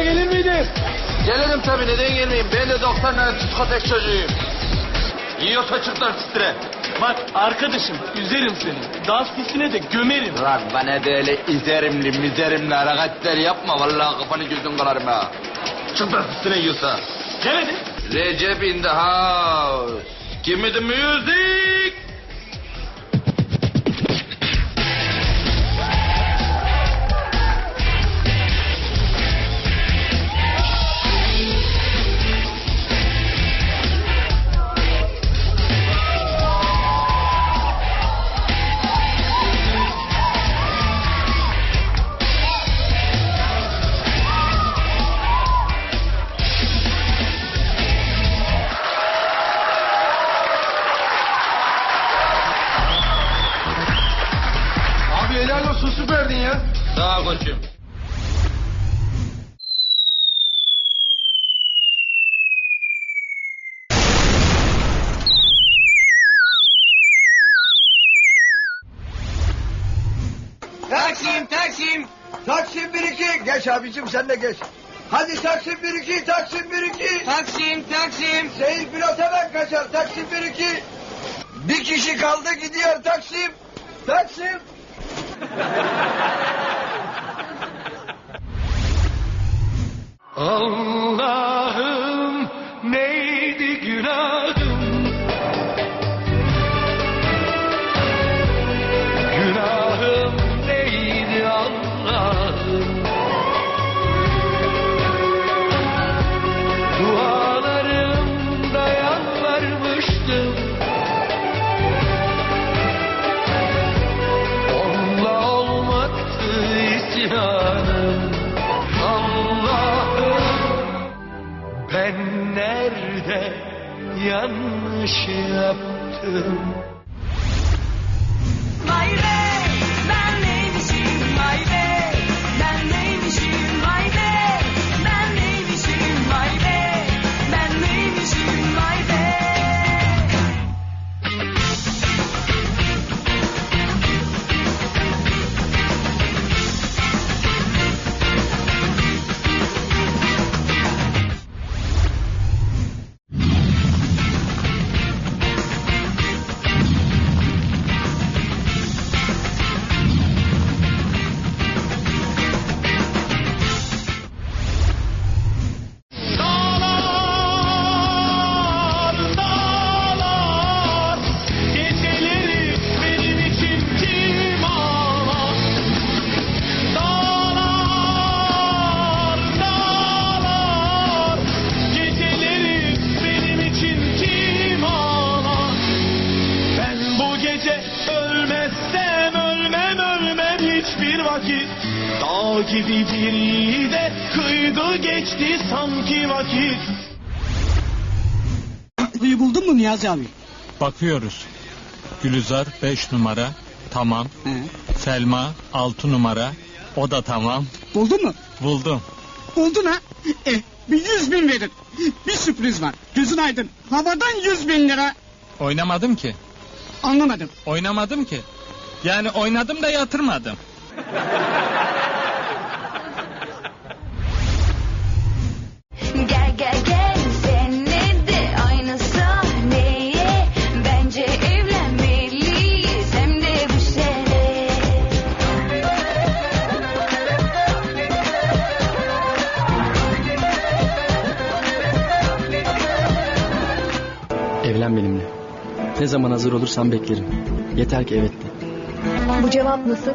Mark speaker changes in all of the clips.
Speaker 1: Buralara gelir miydin?
Speaker 2: Gelirim tabii neden gelmeyeyim. Ben de 90 tane diskotek çocuğuyum. Yiyorsa çıklar titre.
Speaker 1: Bak arkadaşım üzerim seni. Dans pistine de gömerim.
Speaker 2: Lan bana da öyle izerimli mizerimli hareketler yapma. Vallahi kafanı gözün kırarım ha. Çıklar pistine yiyorsa.
Speaker 1: Gel hadi.
Speaker 2: Recep in the house. Give me the music. Sağ ol koçum.
Speaker 3: Taksim, Taksim. Taksim 1-2. Geç abicim sen de geç. Hadi Taksim 1-2, Taksim 1-2. Taksim, Taksim. Seyir pilot hemen kaçar. Taksim 1-2. Bir kişi kaldı gidiyor Taksim. Taksim.
Speaker 1: yanlış yaptım? Hiçbir vakit. Dağ gibi biri de kıydı geçti sanki vakit.
Speaker 4: Kuyu buldun mu Niyazi abi?
Speaker 5: Bakıyoruz. Gülizar 5 numara. Tamam.
Speaker 4: He.
Speaker 5: Selma 6 numara. O da tamam.
Speaker 4: Buldun mu?
Speaker 5: Buldum.
Speaker 4: Buldun ha? Eh, bir yüz bin verin. Bir sürpriz var. Gözün aydın. Havadan yüz bin lira.
Speaker 5: Oynamadım ki.
Speaker 4: Anlamadım.
Speaker 5: Oynamadım ki. Yani oynadım da yatırmadım.
Speaker 6: Gel gel gel senle de aynı sahneye Bence evlenmeliyiz hem de bu sene
Speaker 7: Evlen benimle. Ne zaman hazır olursan beklerim. Yeter ki evet de.
Speaker 8: Bu cevap nasıl?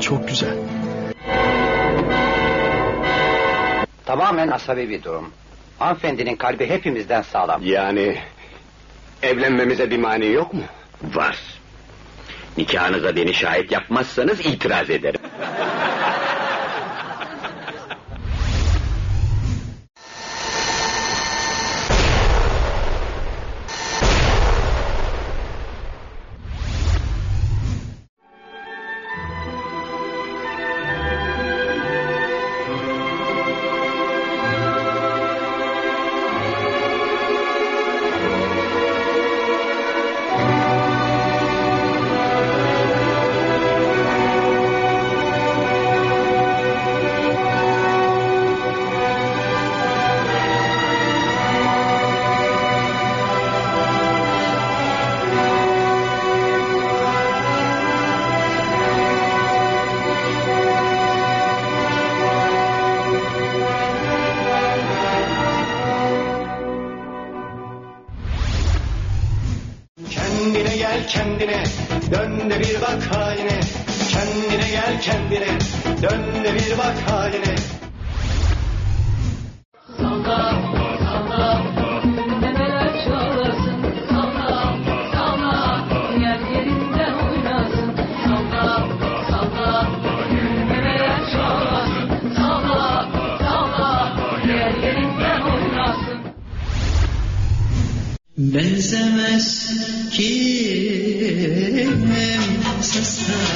Speaker 7: Çok güzel.
Speaker 9: Tamamen asabi bir durum. Hanımefendinin kalbi hepimizden sağlam.
Speaker 10: Yani evlenmemize bir mani yok mu? Var. Nikahınıza beni şahit yapmazsanız itiraz ederim.
Speaker 11: Gel kendine, dön de bir bak haline. Kendine gel kendine, dön de bir bak haline.
Speaker 6: Memeler
Speaker 12: Benzemez kimim sana